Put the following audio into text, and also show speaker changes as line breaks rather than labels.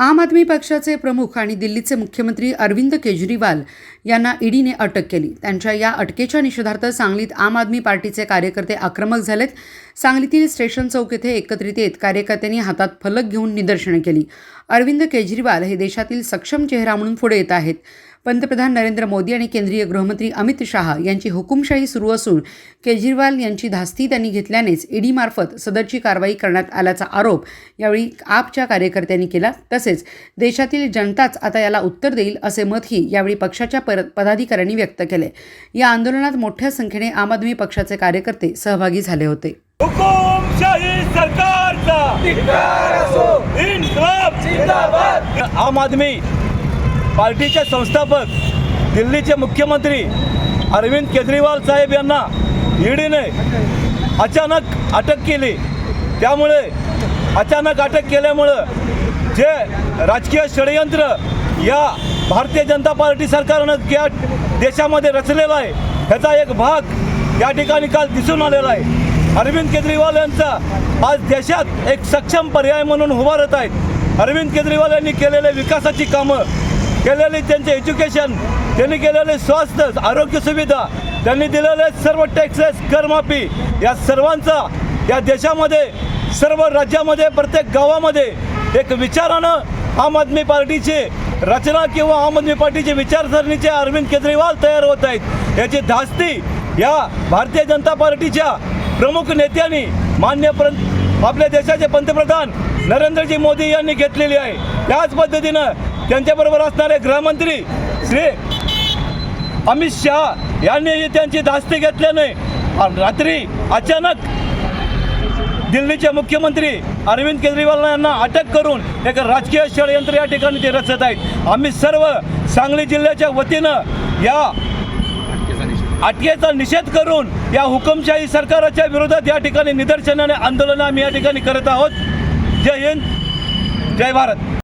आम आदमी पक्षाचे प्रमुख आणि दिल्लीचे मुख्यमंत्री अरविंद केजरीवाल यांना ईडीने अटक केली. त्यांच्या या अटकेच्या निषेधार्थ सांगलीत आम आदमी पार्टीचे कार्यकर्ते आक्रमक झालेत. सांगलीतील स्टेशन चौक येथे एकत्रित येत कार्यकर्त्यांनी हातात फलक घेऊन निदर्शनं केली. अरविंद केजरीवाल हे देशातील सक्षम चेहरा म्हणून पुढे येत आहेत. पंतप्रधान नरेंद्र मोदी आणि केंद्रीय गृहमंत्री अमित शहा यांची हुकुमशाही सुरू असून केजरीवाल यांची धास्ती त्यांनी घेतल्यानेच ईडीमार्फत सदरची कारवाई करण्यात आल्याचा आरोप यावेळी आपच्या कार्यकर्त्यांनी केला. तसेच देशातील जनताच आता याला उत्तर देईल असे मतही यावेळी पक्षाच्या पर पदाधिकाऱ्यांनी व्यक्त केले. या आंदोलनात मोठ्या संख्येने आम आदमी पक्षाचे कार्यकर्ते सहभागी झाले होते.
हुकुमशाही सरकारचा. इन्कलाब जिंदाबाद. आम आदमी पार्टीचे संस्थापक दिल्लीचे मुख्यमंत्री अरविंद केजरीवाल साहेब यांना ईडीने अचानक अटक केली. त्यामुळे अचानक अटक केल्यामुळं जे राजकीय षडयंत्र या भारतीय जनता पार्टी सरकारनं या देशामध्ये रचलेला आहे ह्याचा एक भाग या ठिकाणी काल दिसून आलेला आहे. अरविंद केजरीवाल यांचा आज देशात एक सक्षम पर्याय म्हणून उभारत आहेत. अरविंद केजरीवाल यांनी केलेले विकासाची कामं केलेले त्यांचे एज्युकेशन त्यांनी केलेले स्वास्थ्य आरोग्य सुविधा त्यांनी दिलेले सर्व टॅक्सेस करमाफी या सर्वांचा या देशामध्ये सर्व राज्यामध्ये प्रत्येक गावामध्ये एक विचारानं आम आदमी पार्टीची रचना किंवा आम आदमी पार्टीची विचारसरणीचे अरविंद केजरीवाल तयार होत आहेत. याची धास्ती या भारतीय जनता पार्टीच्या प्रमुख नेत्यांनी मान्य प्र आपल्या देशाचे पंतप्रधान नरेंद्रजी मोदी यांनी घेतलेली आहे. त्याच पद्धतीनं त्यांच्याबरोबर असणारे गृहमंत्री श्री अमित शहा यांनीही त्यांची धास्ती घेतल्याने रात्री अचानक दिल्लीचे मुख्यमंत्री अरविंद केजरीवाल यांना अटक करून एक राजकीय षडयंत्र या ठिकाणी ते रचत आहेत. आम्ही सर्व सांगली जिल्ह्याच्या वतीनं या अटकेचा निषेध करून या हुकुमशाही सरकाराच्या विरोधात या ठिकाणी निदर्शनाने आंदोलन आम्ही या ठिकाणी करत आहोत. जय हिंद जय भारत.